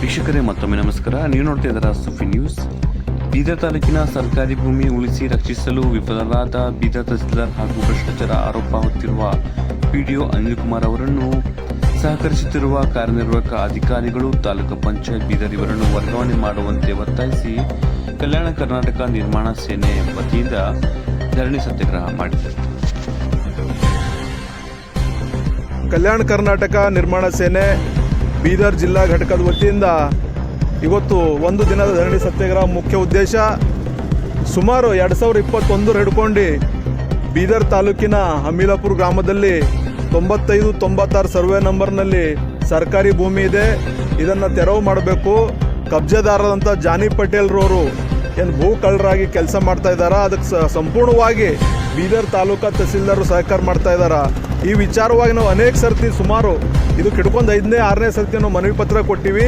ವೀಕ್ಷಕರೇ, ಮತ್ತೊಮ್ಮೆ ನಮಸ್ಕಾರ. ನೀವು ನೋಡ್ತಾ ಇದ್ದೀರಾ ಸುಫಿ ನ್ಯೂಸ್. ಬೀದರ್ ತಾಲೂಕಿನ ಸರ್ಕಾರಿ ಭೂಮಿ ಉಳಿಸಿ ರಕ್ಷಿಸಲು ವಿಫಲರಾದ ಬೀದರ್ ತಹಸೀಲ್ದಾರ್ ಹಾಗೂ ಭ್ರಷ್ಟಾಚಾರ ಆರೋಪ ಹೊತ್ತಿರುವ ಪಿಡಿಒ ಅನಿಲ್ ಕುಮಾರ್ ಅವರನ್ನು ಸಹಕರಿಸುತ್ತಿರುವ ಕಾರ್ಯನಿರ್ವಾಹಕ ಅಧಿಕಾರಿಗಳು, ತಾಲೂಕು ಪಂಚಾಯತ್ ಬೀದರ್ ಇವರನ್ನು ವರ್ಗಾವಣೆ ಮಾಡುವಂತೆ ಒತ್ತಾಯಿಸಿ ಕಲ್ಯಾಣ ಕರ್ನಾಟಕ ನಿರ್ಮಾಣ ಸೇನೆ ವತಿಯಿಂದ ಧರಣಿ ಸತ್ಯಾಗ್ರಹ ಮಾಡಿದರು. ಕಲ್ಯಾಣ ಕರ್ನಾಟಕ ನಿರ್ಮಾಣ ಸೇನೆ ಬೀದರ್ ಜಿಲ್ಲಾ ಘಟಕದ ವತಿಯಿಂದ ಇವತ್ತು ಒಂದು ದಿನದ ಧರಣಿ ಸತ್ಯಾಗ್ರಹ ಮುಖ್ಯ ಉದ್ದೇಶ ಸುಮಾರು ಎರಡು ಸಾವಿರದ ಇಪ್ಪತ್ತೊಂದರ ಹಿಡ್ಕೊಂಡು ಬೀದರ್ ತಾಲೂಕಿನ ಹಮೀಲಾಪುರ ಗ್ರಾಮದಲ್ಲಿ ತೊಂಬತ್ತೈದು, ತೊಂಬತ್ತಾರು ಸರ್ವೆ ನಂಬರ್ನಲ್ಲಿ ಸರ್ಕಾರಿ ಭೂಮಿ ಇದೆ. ಇದನ್ನು ತೆರವು ಮಾಡಬೇಕು. ಕಬ್ಜೆದಾರರಂಥ ಜಾನಿ ಪಟೇಲ್ರವರು ಏನು ಭೂ ಕಳ್ಳರಾಗಿ ಕೆಲಸ ಮಾಡ್ತಾ ಇದ್ದಾರಾ? ಅದಕ್ಕೆ ಸಂಪೂರ್ಣವಾಗಿ ಬೀದರ್ ತಾಲೂಕಾ ತಹಸೀಲ್ದಾರರು ಸಹಕಾರ ಮಾಡ್ತಾ ಇದ್ದಾರ? ಈ ವಿಚಾರವಾಗಿ ನಾವು ಅನೇಕ ಸರ್ತಿ ಸುಮಾರು ಇದು ಕಿಡ್ಕೊಂಡು ಐದನೇ, ಆರನೇ ಸರ್ತಿ ನಾವು ಮನವಿ ಪತ್ರ ಕೊಟ್ಟಿವಿ.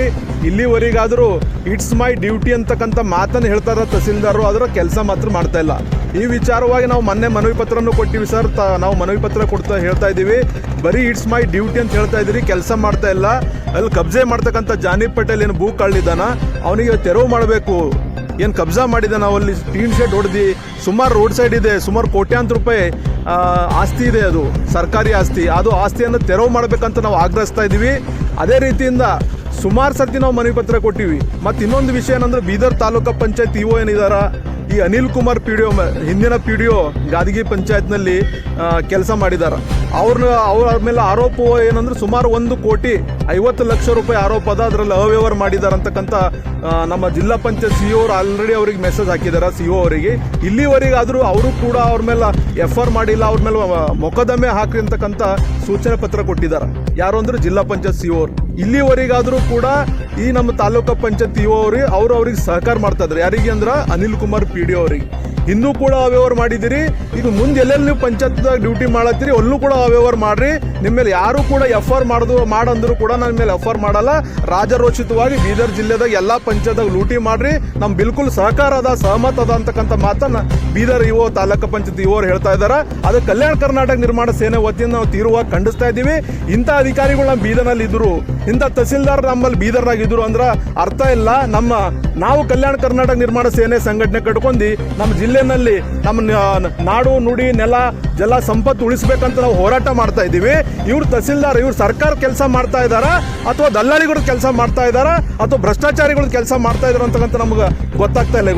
ಇಲ್ಲಿವರೆಗಾದರೂ ಇಟ್ಸ್ ಮೈ ಡ್ಯೂಟಿ ಅಂತಕ್ಕಂಥ ಮಾತನ್ನು ಹೇಳ್ತಾರ ತಹಸೀಲ್ದಾರರು ಅದರ ಕೆಲಸ ಮಾತ್ರ ಮಾಡ್ತಾ ಇಲ್ಲ. ಈ ವಿಚಾರವಾಗಿ ನಾವು ಮೊನ್ನೆ ಮನವಿ ಪತ್ರನೂ ಕೊಟ್ಟಿವಿ ಸರ್. ತ, ನಾವು ಮನವಿ ಪತ್ರ ಕೊಡ್ತಾ ಹೇಳ್ತಾ ಇದ್ದೀವಿ. ಬರೀ ಇಟ್ಸ್ ಮೈ ಡ್ಯೂಟಿ ಅಂತ ಹೇಳ್ತಾ ಇದ್ದೀರಿ, ಕೆಲಸ ಮಾಡ್ತಾ ಇಲ್ಲ. ಅಲ್ಲಿ ಕಬ್ಜೆ ಮಾಡ್ತಕ್ಕಂಥ ಜಾನಿ ಪಟೇಲ್ ಏನು ಭೂ ಕಳ್ಳಿದ್ದಾನ? ಅವನಿಗೆ ತೆರವು ಮಾಡಬೇಕು. ಏನು ಕಬ್ಜಾ ಮಾಡಿದ ನಾವು ಅಲ್ಲಿ ಟೀನ್ ಶೆಡ್ ಹೊಡೆದು. ಸುಮಾರು ರೋಡ್ ಸೈಡ್ ಇದೆ. ಸುಮಾರು ಕೋಟ್ಯಾಂತರ ರೂಪಾಯಿ ಆಸ್ತಿ ಇದೆ ಅದು ಸರ್ಕಾರಿ ಆಸ್ತಿ. ಅದು ಆಸ್ತಿಯನ್ನು ತೆರವು ಮಾಡಬೇಕಂತ ನಾವು ಆಗ್ರಹಿಸ್ತಾ ಇದ್ದೀವಿ. ಅದೇ ರೀತಿಯಿಂದ ಸುಮಾರು ಸರ್ತಿ ನಾವು ಮನವಿ ಪತ್ರ ಕೊಟ್ಟಿವಿ. ಮತ್ತು ಇನ್ನೊಂದು ವಿಷಯ ಏನಂದ್ರೆ ಬೀದರ್ ತಾಲೂಕು ಪಂಚಾಯತ್ ಇಒ ಏನಿದಾರ, ಈ Anil Kumar P D O ಹಿಂದಿನ ಪಿ ಡಿ ಒ, ಗಾದಗಿ ಪಂಚಾಯತ್ನಲ್ಲಿ ಕೆಲಸ ಮಾಡಿದ್ದಾರೆ ಅವ್ರನ್ನ ಅವ್ರ ಮೇಲೆ ಆರೋಪ ಏನಂದ್ರೆ ಸುಮಾರು ಒಂದು ಕೋಟಿ ಐವತ್ತು ಲಕ್ಷ ರೂಪಾಯಿ ಆರೋಪ ಅದ, ಅದರಲ್ಲಿ ಅವ್ಯವಹಾರ ಮಾಡಿದ್ದಾರೆ ಅಂತಕ್ಕಂಥ ನಮ್ಮ ಜಿಲ್ಲಾ ಪಂಚಾಯತ್ ಸಿ ಅವರು ಆಲ್ರೆಡಿ ಅವ್ರಿಗೆ ಮೆಸೇಜ್ ಹಾಕಿದ್ದಾರೆ ಸಿ ಒ ಅವರಿಗೆ. ಇಲ್ಲಿವರೆಗಾದರೂ ಅವರು ಕೂಡ ಅವ್ರ ಮೇಲೆ ಎಫ್ ಆರ್ ಮಾಡಿಲ್ಲ, ಅವ್ರ ಮೇಲೆ ಮೊಕದ್ದಮೆ ಹಾಕಿ ಅಂತಕ್ಕಂಥ ಸೂಚನೆ ಪತ್ರ ಕೊಟ್ಟಿದ್ದಾರೆ ಯಾರು ಅಂದ್ರೆ ಜಿಲ್ಲಾ ಪಂಚಾಯತ್ ಸಿ ಅವ್ರು ಇಲ್ಲಿವರೆಗಾದರೂ ಕೂಡ ಈ ನಮ್ಮ ತಾಲೂಕು ಪಂಚಾಯತ್ ಇಒ ಅವ್ರಿಗೆ ಅವರು ಅವ್ರಿಗೆ ಸಹಕಾರ ಮಾಡ್ತಾ ಇದ್ದಾರೆ ಯಾರಿಗೆ ಅಂದ್ರೆ ಅನಿಲ್ ಕುಮಾರ್ ಪಿ ಡಿ ಅವ್ರಿಗೆ. ಇನ್ನೂ ಕೂಡ ಅವ್ಯವಹಾರ ಮಾಡಿದಿರಿ ಈಗ ಮುಂದೆ ಎಲ್ಲೆಲ್ಲಿ ನೀವು ಪಂಚಾಯತ್ದಾಗ ಡ್ಯೂಟಿ ಮಾಡತ್ತೀರಿ, ಅಲ್ಲೂ ಕೂಡ ಅವ್ಯವಹಾರ ಮಾಡ್ರಿ. ನಿಮ್ಮ ಮೇಲೆ ಯಾರು ಕೂಡ ಎಫ್ ಆರ್ ಮಾಡುದು, ಮಾಡಂದ್ರು ಕೂಡ ನನ್ನ ಮೇಲೆ ಎಫ್ ಆರ್ ಮಾಡಲ್ಲ. ರಾಜರೋಚಿತವಾಗಿ ಬೀದರ್ ಜಿಲ್ಲೆದಾಗ ಎಲ್ಲಾ ಪಂಚಾಯತ್ದಾಗ ಲೂಟಿ ಮಾಡ್ರಿ. ನಮ್ ಬಿಲ್ಕುಲ್ ಸಹಕಾರ ಅದ, ಸಹಮತ ಅದ ಅಂತಕ್ಕಂಥ ಮಾತನ್ನ ಬೀದರ್ ಇಒ ತಾಲೂಕು ಪಂಚಾಯತ್ ಇವರು ಹೇಳ್ತಾ ಇದ್ದಾರೆ ಅದು ಕಲ್ಯಾಣ ಕರ್ನಾಟಕ ನಿರ್ಮಾಣ ಸೇನೆ ವತಿಯಿಂದ ನಾವು ತೀರುವಾಗಿ ಖಂಡಿಸ್ತಾ ಇದ್ದೀವಿ. ಇಂಥ ಅಧಿಕಾರಿಗಳು ನಮ್ಮ ಬೀದರ್ನಲ್ಲಿ ಇದ್ರು ಇಂಥ ತಹಸೀಲ್ದಾರ್ ನಮ್ಮಲ್ಲಿ ಬೀದರ್ನಾಗ ಇದ್ರು ಅಂದ್ರೆ ಅರ್ಥ ಇಲ್ಲ. ನಮ್ಮ, ನಾವು ಕಲ್ಯಾಣ ಕರ್ನಾಟಕ ನಿರ್ಮಾಣ ಸೇನೆ ಸಂಘಟನೆ ಕಟ್ಕೊಂಡು ನಮ್ಮ ಜಿಲ್ಲೆನಲ್ಲಿ ನಮ್ಮ ನಾಡು, ನುಡಿ, ನೆಲ, ಜಲ ಸಂಪತ್ತು ಉಳಿಸ್ಬೇಕಂತ ನಾವು ಹೋರಾಟ ಮಾಡ್ತಾ ಇದ್ದೀವಿ. ಇವ್ರು ತಹಸೀಲ್ದಾರ್, ಇವ್ರು ಸರ್ಕಾರ ಕೆಲಸ ಮಾಡ್ತಾ ಇದಾರ ಅಥವಾ ದಲ್ಲಾಳಿಗಳ ಕೆಲಸ ಮಾಡ್ತಾ ಇದಾರ ಅಥವಾ ಭ್ರಷ್ಟಾಚಾರಿಗಳ ಕೆಲಸ ಮಾಡ್ತಾ ಇದಾರ ಅಂತಕ್ಕಂಥ ನಮ್ಗೆ ಗೊತ್ತಾಗ್ತಾ ಇಲ್ಲ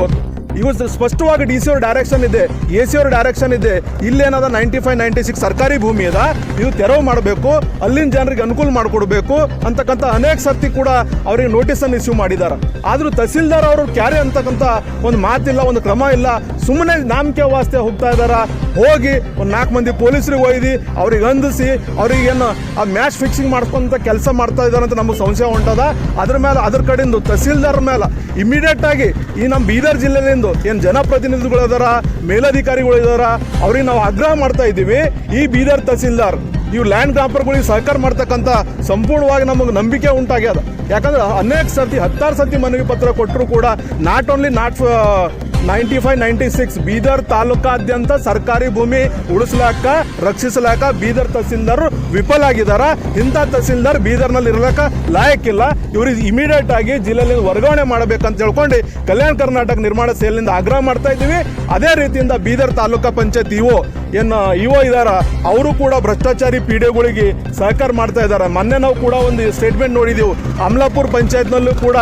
ಇವತ್ತು ಇವು ಸ್ಪಷ್ಟವಾಗಿ ಡಿ ಸಿ ಅವ್ರ ಡೈರೆಕ್ಷನ್ ಇದೆ, ಎ ಸಿ ಅವ್ರ ಡೈರೆಕ್ಷನ್ ಇದೆ. ಇಲ್ಲೇನದ ನೈಂಟಿ ಫೈವ್ ನೈಂಟಿ ಸಿಕ್ಸ್ ಸರ್ಕಾರಿ ಭೂಮಿ ಅದ, ಇದು ತೆರವು ಮಾಡಬೇಕು, ಅಲ್ಲಿನ ಜನರಿಗೆ ಅನುಕೂಲ ಮಾಡಿಕೊಡ್ಬೇಕು ಅಂತಕ್ಕಂಥ ಅನೇಕ ಸರ್ತಿ ಕೂಡ ಅವರಿಗೆ ನೋಟಿಸ್ ಅನ್ನು ಇಶ್ಯೂ ಮಾಡಿದ್ದಾರೆ ಆದರೂ ತಹಸೀಲ್ದಾರ್ ಅವರು ಕ್ಯಾರೆ ಅಂತಕ್ಕಂಥ ಒಂದು ಮಾತಿಲ್ಲ, ಒಂದು ಕ್ರಮ ಇಲ್ಲ. ಸುಮ್ಮನೆ ನಾಮಕೆ ವಾಸ್ತೆ ಹೋಗ್ತಾ ಇದಾರ. ಹೋಗಿ ಒಂದು ನಾಲ್ಕು ಮಂದಿ ಪೊಲೀಸರಿಗೆ ಒಯ್ದು ಅವ್ರಿಗೆ ಅಂದಿಸಿ, ಅವ್ರಿಗೆ ಏನು ಆ ಮ್ಯಾಚ್ ಫಿಕ್ಸಿಂಗ್ ಮಾಡ್ಕೊಂತ ಕೆಲಸ ಮಾಡ್ತಾ ಇದ್ದಾರೆ ಅಂತ ನಮಗೆ ಸಂಶಯ ಹೊಂಟದ ಅದ್ರ ಮೇಲೆ, ಅದ್ರ ಕಡೆಯಿಂದ ತಹಸೀಲ್ದಾರ್ ಮೇಲೆ ಇಮಿಡಿಯೇಟ್ ಆಗಿ ಈ ನಮ್ಮ ಬೀದರ್ ಜಿಲ್ಲೆಯಿಂದ ಏನು ಜನಪ್ರತಿನಿಧಿಗಳು ಅದಾರ ಮೇಲಧಿಕಾರಿಗಳು ಇದಾರ ಅವ್ರಿಗೆ ನಾವು ಆಗ್ರಹ ಮಾಡ್ತಾ ಇದ್ದೀವಿ. ಈ ಬೀದರ್ ತಹಸೀಲ್ದಾರ್ ಇವು ಲ್ಯಾಂಡ್ ಗ್ರಾಪರ್ಗಳಿಗೆ ಸಹಕಾರ ಮಾಡ್ತಕ್ಕಂಥ ಸಂಪೂರ್ಣವಾಗಿ ನಮಗೆ ನಂಬಿಕೆ ಉಂಟಾಗ್ಯದ. ಯಾಕಂದ್ರೆ ಅನೇಕ ಸರ್ತಿ, ಹತ್ತಾರು ಸರ್ತಿ ಮನವಿ ಪತ್ರ ಕೊಟ್ಟರು ಕೂಡ not only not ninety five, ninety six, Bidar ತಾಲೂಕಾದ್ಯಂತ ಸರ್ಕಾರಿ ಭೂಮಿ ಉಳಿಸ್ಲಾಕ, ರಕ್ಷಿಸಲಾಕ ಬೀದರ್ ತಹಸೀಲ್ದಾರ್ ವಿಫಲ ಆಗಿದಾರ. ಇಂಥ ತಹಸೀಲ್ದಾರ್ ಬೀದರ್ನಲ್ಲಿ ಇರ್ಲಾಕ ಲಾಯಕ್ಕಿಲ್ಲ ಇವ್ರಿಗೆ ಇಮಿಡಿಯೇಟ್ ಆಗಿ ಜಿಲ್ಲೆಯಲ್ಲಿ ವರ್ಗಾವಣೆ ಮಾಡಬೇಕಂತ ಹೇಳ್ಕೊಂಡು ಕಲ್ಯಾಣ ಕರ್ನಾಟಕ ನಿರ್ಮಾಣ ಸೇಲಿಂದ ಆಗ್ರಹ ಮಾಡ್ತಾ ಇದ್ದೀವಿ. ಅದೇ ರೀತಿಯಿಂದ ಬೀದರ್ ತಾಲೂಕಾ ಪಂಚಾಯತ್ ಇಒ ಏನು ಇಒ ಇದಾರ, ಅವರು ಕೂಡ ಭ್ರಷ್ಟಾಚಾರಿ ಪೀಡೆಗಳಿಗೆ ಸಹಕಾರ ಮಾಡ್ತಾ ಇದ್ದಾರೆ ಮೊನ್ನೆ ನಾವು ಕೂಡ ಒಂದು ಸ್ಟೇಟ್ಮೆಂಟ್ ನೋಡಿದೆವು. ಅಮಲಾಪುರ ಪಂಚಾಯತ್ನಲ್ಲೂ ಕೂಡ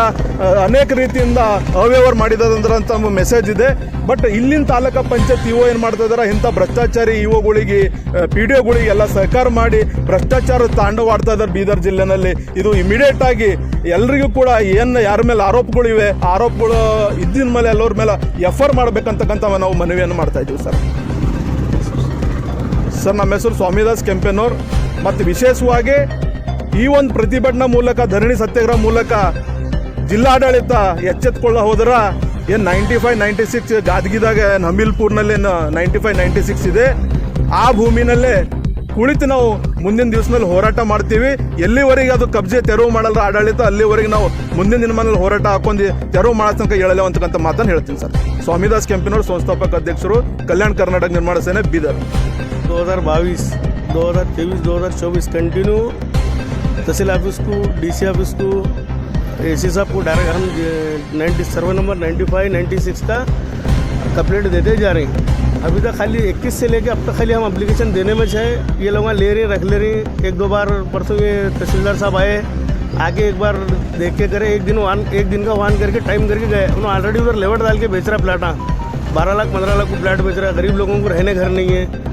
ಅನೇಕ ರೀತಿಯಿಂದ ಅವ್ಯವಹಾರ ಮಾಡಿದಂತ ಮೆಸೇಜ್ ಇದೆ. ಬಟ್ ಇಲ್ಲಿನ ತಾಲೂಕಾ ಪಂಚಾಯತ್ ಇಒ ಏನು ಮಾಡ್ತಾ ಇದ್ದಾರೆ ಇಂಥ ಭ್ರಷ್ಟಾಚಾರಿ ಇಒಗಳಿಗೆ ಪಿ ಡಿ ಸಹಕಾರ ಮಾಡಿ ಭ್ರಷ್ಟಾಚಾರ ತಾಂಡವಾಡ್ತಾ ಇದ್ದಾರೆ ಬೀದರ್ ಜಿಲ್ಲೆನಲ್ಲಿ. ಇದು ಇಮಿಡಿಯೇಟ್ ಆಗಿ ಎಲ್ರಿಗೂ ಕೂಡ ಏನು ಯಾರ ಮೇಲೆ ಆರೋಪಗಳಿವೆ ಆರೋಪಗಳು ಇದ್ದಿನ ಮೇಲೆ ಎಲ್ಲರ ಮೇಲೆ ಎಫರ್ ಮಾಡ್ಬೇಕಂತಕ್ಕಂಥ ನಾವು ಮನವಿಯನ್ನು ಮಾಡ್ತಾ ಇದ್ದೀವಿ ಸರ್. ಸರ್, ನಮ್ಮ ಹೆಸರು ಸ್ವಾಮಿದಾಸ್ ಕೆಂಪೇನೋರ್ ಮತ್ತು ವಿಶೇಷವಾಗಿ ಈ ಒಂದು ಪ್ರತಿಭಟನಾ ಮೂಲಕ, ಧರಣಿ ಸತ್ಯಾಗ್ರಹ ಮೂಲಕ ಜಿಲ್ಲಾಡಳಿತ ಎಚ್ಚೆತ್ಕೊಳ್ಳ ಹೋದ್ರ ಏನು ನೈಂಟಿ ಫೈವ್ ನೈಂಟಿ ಸಿಕ್ಸ್ ಗಾದಗಿದಾಗ ಏನು ಹಮೀಲ್ಪುರ್ನಲ್ಲಿ ಏನು ನೈಂಟಿ ಫೈವ್ ನೈಂಟಿ ಸಿಕ್ಸ್ ಇದೆ. ಆ ಭೂಮಿನಲ್ಲೇ ಕುಳಿತು ನಾವು ಮುಂದಿನ ದಿವಸದಲ್ಲಿ ಹೋರಾಟ ಮಾಡ್ತೀವಿ. ಎಲ್ಲಿವರೆಗೆ ಅದು ಕಬ್ಜೆ ತೆರವು ಮಾಡಲ್ಲ ಆಡಳಿತ, ಅಲ್ಲಿವರೆಗೆ ನಾವು ಮುಂದಿನ ದಿನಮಾನದಲ್ಲಿ ಹೋರಾಟ ಹಾಕೊಂಡು ತೆರವು ಮಾಡೋ ತನಕ ಹೇಳಲ್ಲ ಅಂತಕ್ಕಂಥ ಮಾತನ್ನು ಹೇಳ್ತೀನಿ ಸರ್. ಸ್ವಾಮಿದಾಸ್ ಕೆಂಪಿನವರು, ಸಂಸ್ಥಾಪಕ ಅಧ್ಯಕ್ಷರು, ಕಲ್ಯಾಣ ಕರ್ನಾಟಕ ನಿರ್ಮಾಣ ಸೇನೆ ಬೀದರ್. 2022 2023 2024 कंटिन्यू तहसील ऑफ़िस को डीसी ऑफ़िस को ए सी साहब को डायरेक्ट हम ninety survey number ninety five ninety six का कंप्लेंट देते जा रहे हैं। अभी तक खाली इक्कीस से लेके अब तक खाली हम अप्लीकेशन देने में है ये लोग ले रही, रख ले रही। एक दो बार परसों ये तहसीलदार साहब आए। आके एक बार देख के करे। एक दिन वान एक दिन का वान करके टाइम करके गए। उन्होंने ऑलरेडी उधर लेवट डाल के बेच रहा प्लाटा बारह लाख, पंद्रह लाख को प्लाट बेच रहा गरीब लोगों को रहने घर नहीं है।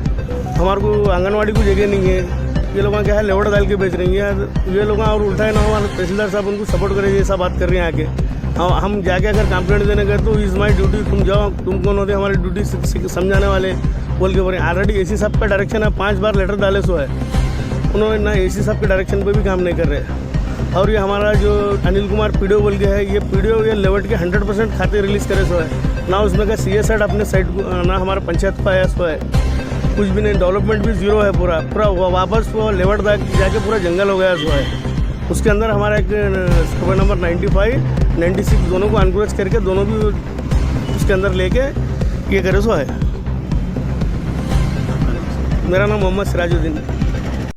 हमारे को आंगनवाड़ी को जगह नहीं है। ये लोग क्या है लेवड़ डाल के बेच रही हैं। ये लोग और उल्टा है ना हमारे तहसीलदार साहब उनको सपोर्ट करें, ये सब बात कर रहे हैं आके हम हम जाके अगर कंप्लेंट देने गए तो इज़ माई ड्यूटी तुम जाओ, तुम कौन होते हमारी ड्यूटी समझाने वाले, बोल के बोले ऑलरेडी ए सी साहब का डायरेक्शन है, पाँच बार लेटर डाले सो है। उन्होंने ना ए सी साहब के डायरेक्शन पे भी काम नहीं कर रहे। और ये हमारा जो अनिल कुमार पी बोल के है, ये पी ये लेवट के हंड्रेड परसेंट खाते रिलीज़ करे सो है। ना उसमें का सी एस एड अपने साइड ना हमारा पंचायत का आया सो है। कुछ भी नहीं डेवलपमेंट भी ज़ीरो है पूरा। पूरा वापस वो लेवर तक जाके पूरा जंगल हो गया सो है उसके अंदर हमारा एक सर्वे नंबर 95 96 दोनों को अनक्रोच करके दोनों भी उसके अंदर लेके ये करे सो है मेरा नाम मोहम्मद सिराजुद्दीन। है